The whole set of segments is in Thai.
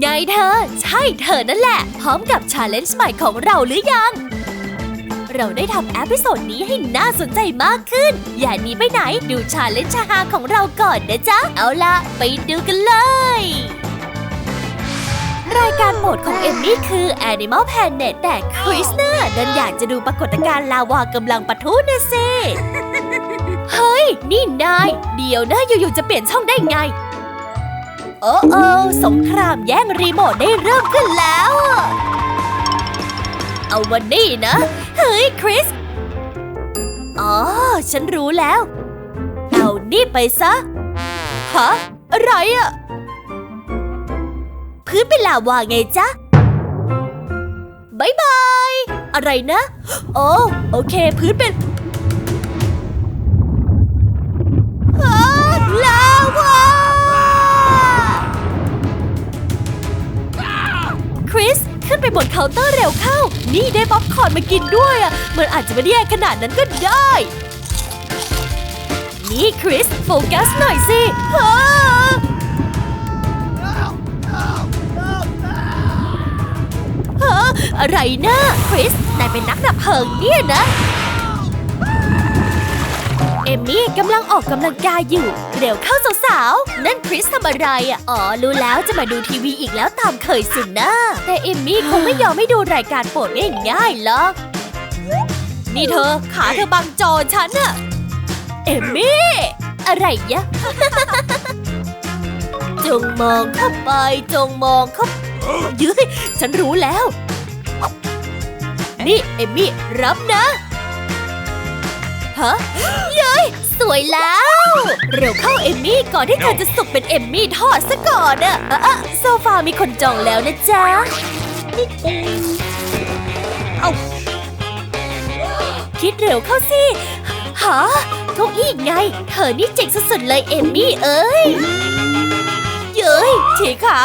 ไงเธอ ใช่เธอนั่นแหละ พร้อมกับชาเลนจ์ใหม่ของเราหรือยัง เราได้ทำแอพิโซดนี้ให้น่าสนใจมากขึ้น อย่าหนีไปไหนดูชาเลนจ์ชาฮาของเราก่อนนะจ๊ะ เอาล่ะ ไปดูกันเลย รายการโหมดของเอมมี่คือ Animal Planet แต่คริสเนอร์ดันอยากจะดูปรากฏการณ์ลาวากำลังปะทุนะสิ เฮ้ย นี่นาย เดี๋ยวนะอยู่ๆจะเปลี่ยนช่องได้ไง โอ้โอสงครามแย่งรีโมทได้เริ่มขึ้นแล้ว เอาวันนี้นะ เฮ้ย คริส อ๋อ ฉันรู้แล้ว เอานี่ไปซะ ฮะ อะไรอะพื้นเป็นลาวาไงจ๊ะบายบาย อะไรนะ โอ้โอเค พื้นเป็นลาวา ไปบนเคาน์เตอร์เร็วเข้า นี่ได้ป๊อปคอร์นมากินด้วยอะ มันอาจจะไม่ได้แย่ขนาดนั้นก็ได้ นี่คริส โฟกัสหน่อยสิฮะฮะอะไรนะคริส นายเป็นนักดับเพลิงเนี่ยนะ เอมมี่กำลังออกกำลังกายอยู่ เร็วเข้าสาวๆ นั่นคริสทำอะไรอะ อ๋อ รู้แล้วจะมาดูทีวีอีกแล้วตามเคยสินะ แต่เอมมี่คงไม่ยอมให้ดูรายการโปรดง่ายๆหรอก นี่เธอขาเธอบังจอฉันอะเอมมี่ อะไรยะ จงมองเข้าไป จงมองเข้าเยืยฉันรู้แล้ว นี่เอมมี่รับนะ ฮะเย้ยสวยแล้ว เร็วเข้าเอมมี่ก่อนที่เธอจะสุกเป็นเอมมี่ทอดซะก่อนอะอะอะโซฟามีคนจองแล้วนะจ๊ะเอาคิดเร็วเข้าสิฮะเก้าอี้ไง เธอนี่เจ๋งสุดๆเลยเอมมี่เอ้ย เย้ยฉีขา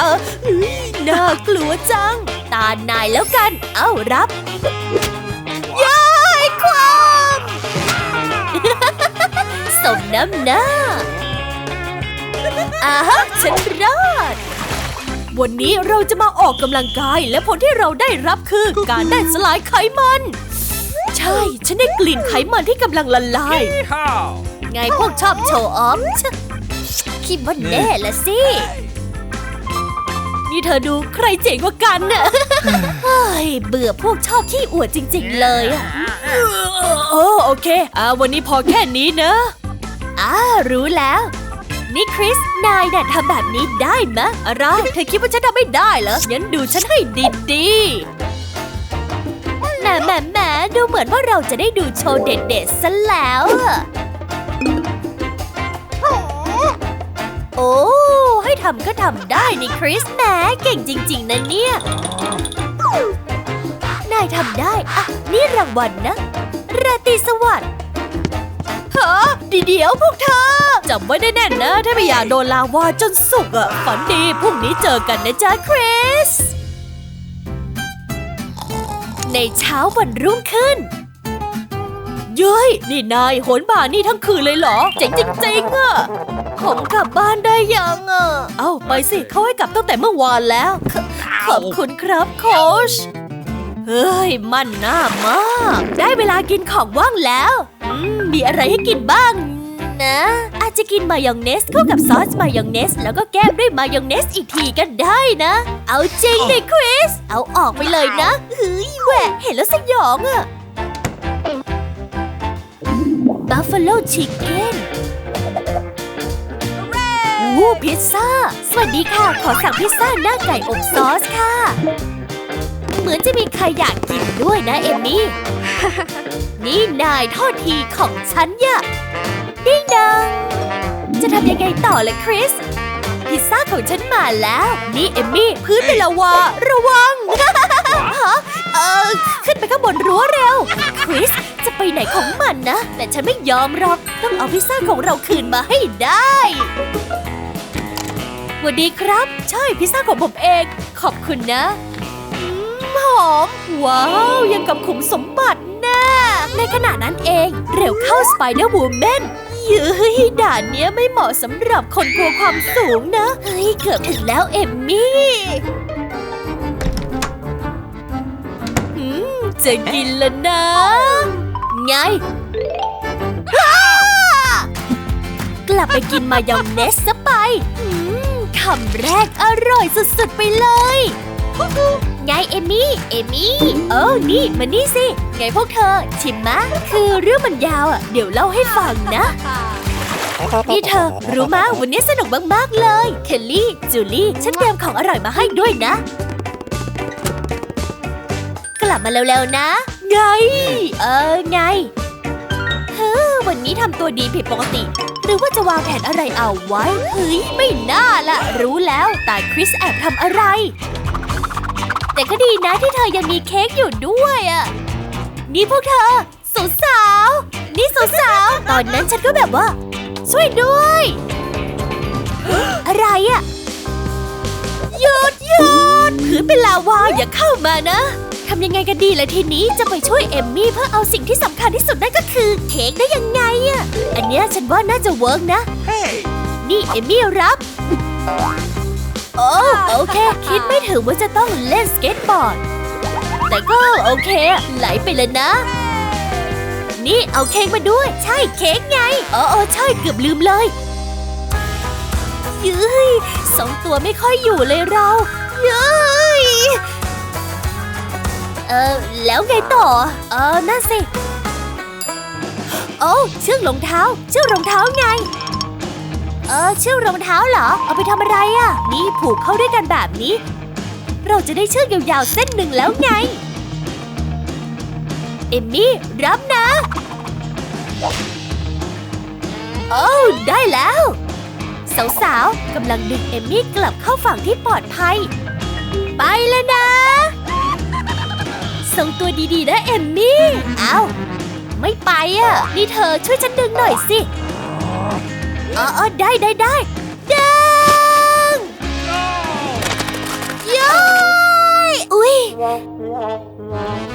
น่ากลัวจัง ตานายแล้วกัน เอ้ารับ สมน้ำหน้าอาฮะฉันรอด วันนี้เราจะมาออกกำลังกายและผลที่เราได้รับคือการได้สลายไขมัน ใช่ ฉันได้กลิ่นไขมันที่กำลังละลาย Yeehaw! ไงพวกชอบโชว์ออฟชะคิดว่าแน่ละสิ นี่เธอดูใครเจ๋งกว่ากันน่ะเฮ้ยเบื่อพวกชอบขี้อวดจริง ๆ เลยอะโอ้โอเค อ่าวันนี้พอแค่นี้นะ อ่ารู้แล้ว นี่คริส นายน่ะทำแบบนี้ได้มะอะไร เธอคิดว่าฉันทำไม่ได้เหรองั้นดูฉันให้ดีๆแหมแหมแหมดูเหมือนว่าเราจะได้ดูโชว์เด็ดๆซะแล้ว โอ้ ให้ทำก็ทำได้นี่คริสแหมเก่งจริง ๆนะเนี่ย นายทำได้อะนี่รางวัลนะราตรีสวัสดิ์ ฮะดีเดี๋ยวพวกเธอจำไว้ได้แน่นนะ ถ้าไม่อยากโดนลาวาจนสุกอะฝันดีพรุ่งนี้เจอกันนะจ๊ะคริส ในเช้าวันรุ่งขึ้นเย้ยนี่นายโหนบ่านี่ทั้งคืนเลยเหรอ เจ๋งจริงๆอะผมกลับบ้านได้ยังอะเอ้าไปสิเขาให้กลับตั้งแต่เมื่อวานแล้วขขอบคุณครับโค้ชเฮ้ย มันหน้ามาก ได้เวลากินของว่างแล้ว อืม มีอะไรให้กินบ้างนะ อาจจะกินมายองเนสเข้ากับซอสมายองเนส แล้วก็แก้มด้วยมายองเนสอีกทีก็ได้นะ เอาจริงดิคริส เอาออกไปเลยนะเฮ้ยแหวะเห็นแล้วสยองอะบัฟฟาโลชิคเก้นวู้พิซซ่า สวัสดีค่ะ ขอสั่งพิซซ่าหน้าไก่อบซอสค่ะ เหมือนจะมีใครอยากกินด้วยนะเอมมี่ นี่นายโทษทีของฉันยะดิ้งดังจะทำยังไงต่อลยคริส พิซซ่าของฉันมาแล้ว นี่เอมมี่ พื้นเป็นลาวาระวังฮะเออขึ้นไปข้างบนรั้วเร็ว คริส จะไปไหนของมันนะ แต่ฉันไม่ยอมหรอก ต้องเอาพิซซ่าของเราคืนมาให้ได้สวัสดีครับ ใช่พิซซ่าของผมเอง ขอบคุณนะหอม ว้าว ยังกับขุมสมบัติแนะ ในขณะนั้นเอง เร็วเข้าสไปเดอร์วูแมนยื้ยด่านเนี้ยไม่เหมาะสำหรับคนกลัวความสูงนะ เฮ้ย เกือบถึงแล้วเอมมี่จะกินแล้วนะ ไง กลับไปกินมายองเนสซะไปคำแรกอร่อยสุดๆไปเลย ไงเอมี่ เอมี่เออนี่มานี่สิ ไงพวกเธอ ชิมมะ คือเรื่องมันยาวอะ เดี๋ยวเล่าให้ฟังนะ นี่เธอ รู้มะวันนี้สนุกมาก ๆ เลย เคลลี่ จูลี่ ฉันเตรียมของอร่อยมาให้ด้วยนะ กลับมาเร็ว ๆ นะ ไง เออ ไงเฮ้อวันนี้ทำตัวดีผิดปกติหรือว่าจะวางแผนอะไรเอาไว้ เฮ้ย ไม่น่าละ รู้แล้ว แต่คริสแอบทำอะไร แต่ก็ดีนะที่เธอยังมีเค้กอยู่ด้วยอะ นี่พวกเธอสาวๆนี่สาวๆตอนนั้นฉันก็แบบว่า ช่วยด้วย อะไรอะ หยุดหยุดพื้นเป็นลาวาอย่าเข้ามานะทำยังไงกันดีล่ะทีนี้จะไปช่วยเอมมี่เพื่อเอาสิ่งที่สำคัญที่สุดนั่นก็คือเค้กได้ยังไงอะ อันเนี้ยฉันว่าน่าจะเวิร์กนะนี่เอมมี่รับ โอ้โอเค คิดไม่ถึงว่าจะต้องเล่นสเก็ตบอร์ด แต่ก็โอเค ไหลไปเลยนะ นี่เอาเค้กมาด้วย ใช่เค้กไงอ๋อใช่เกือบลืมเลยยืยสองตัวไม่ค่อยอยู่เลยเรายืยเออแล้วไงต่อ เออนั่นสิ โอ้เชือกรองเท้า เชือกรองเท้าไง เออเชือกรองเท้าเหรอ เอาไปทำอะไรอะ่ะ นี่ผูกเข้าด้วยกันแบบนี้ เราจะได้เชือกยาวๆเส้นหนึ่งแล้วไง เอมมี่รับนะ โอ้ได้แล้ว สาวๆกำลังดึงเอมมี่กลับเข้าฝั่งที่ปลอดภัย ไปแล้วนะส่งตัวดีๆนะเอมมี่ เอาไม่ไปอะ นี่เธอช่วยฉันดึงหน่อยสิ อ๋ออ๋อได้ได้ได้ดึงย้อยอุ้ย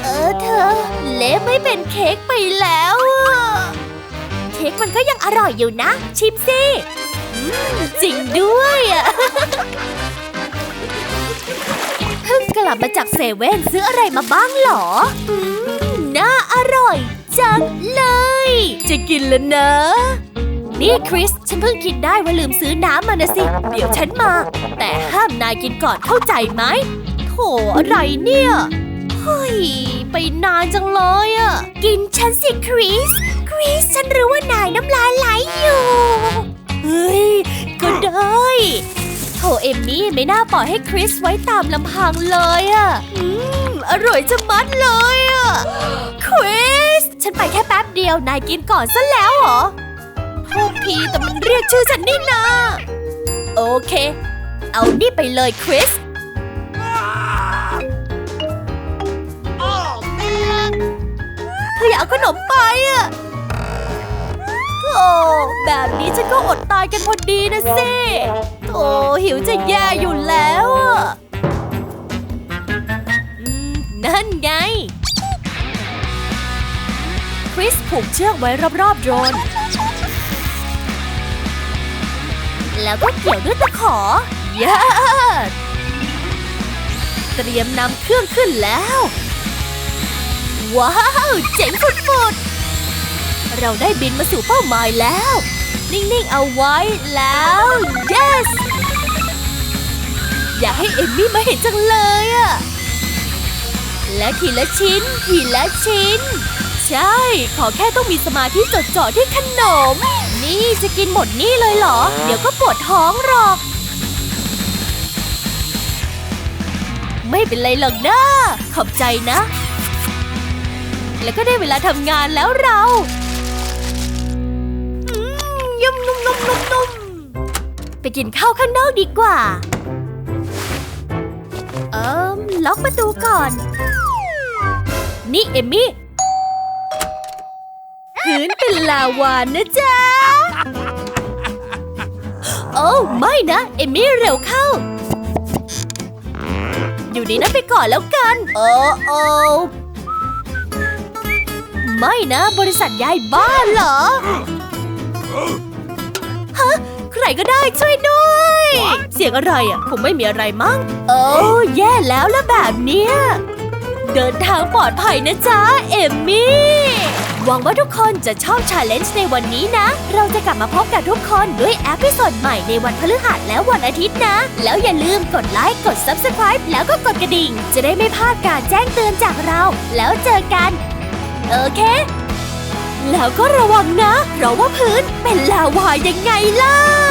เออเธอ เละไม่เป็นเค้กไปแล้วอะเค้กมันก็ยังอร่อยอยู่นะ ชิมสิอืมจริงด้วยอะเพิ่งกลับมาจากเซเว่นซื้ออะไรมาบ้างเหรออืมน่าอร่อยจังเลย จะกินแล้วนะ นี่คริส ฉันเพิ่งคิดได้ว่าลืมซื้อน้ำมานะสิ เดี๋ยวฉันมา แต่ห้ามนายกินก่อนเข้าใจไหมโถอะไรเนี่ย เฮ้ย ไปนานจังเลยอะกินฉันสิคริส คริส ฉันรู้ว่านายน้ำลายไหลอยู่ เฮ้ย ก็ได้โถเอมมี่ไม่น่าปล่อยให้คริสไว้ตามลำพังเลยอะอืม อร่อยจะมัดเลยอะคริส ฉันไปแค่แป๊บเดียวนายกินก่อนซะแล้วเหรอ โทษทีแต่มันเรียกชื่อฉันนี่นาโอเค เอานี่ไปเลยคริสเธออยากเอาขนมไปอะโอ้แบบนี้ฉันก็อดตายกันพอดีนะสิโอ้หิวจะแย่อยู่แล้วอะนั่นไง คริสผูกเชือกไว้รอบๆโดรน แล้วก็เกี่ยวด้วยตะขอ เย้เตรียมนำเครื่องขึ้นแล้ว ว้าว เจ๋งฟุดๆ เราได้บินมาสู่เป้าหมายแล้ว นิ่ง ๆ เอาไว้แล้ว yes อยากให้เอมมี่มาเห็นจังเลยอะและทีละชิ้น ทีละชิ้น ใช่ ขอแค่ต้องมีสมาธิจดจ่อที่ขนม นี่จะกินหมดนี่เลยเหรอ เดี๋ยวก็ปวดท้องหรอก ไม่เป็นไรหรอกนะขอบใจนะ แล้วก็ได้เวลาทำงานแล้วเราอืมยำนุ่มนุ่มนุ่มนุ่มไปกินข้าวข้างนอกดีกว่า เอิมล็อกประตูก่อน นี่เอมมี่พื้นเป็นลาวานะจ๊ะ โอ้ไม่นะ เอมมี่เร็วเข้า อยู่ในนั้นไปก่อนแล้วกัน โอ้โอ้ไม่นะบริษัทย้ายบ้านเหรอ ฮะ ใครก็ได้ช่วยด้วย เสียงอะไรอะ คงไม่มีอะไรมั้ง โอ้แย่แล้วละแบบเนี้ย เดินทางปลอดภัยนะจ๊ะ เอมมี่ หวังว่าทุกคนจะชอบชาเลนจ์ในวันนี้นะ เราจะกลับมาพบกับทุกคนด้วยแอพิโซดใหม่ในวันพฤหัสและวันอาทิตย์นะ แล้วอย่าลืมกดไลค์ กด Subscribe แล้วก็กดกระดิ่ง จะได้ไม่พลาดการแจ้งเตือนจากเรา แล้วเจอกัน โอเค แล้วก็ระวังนะ เพราะว่าพื้นเป็นลาวายังไงล่ะ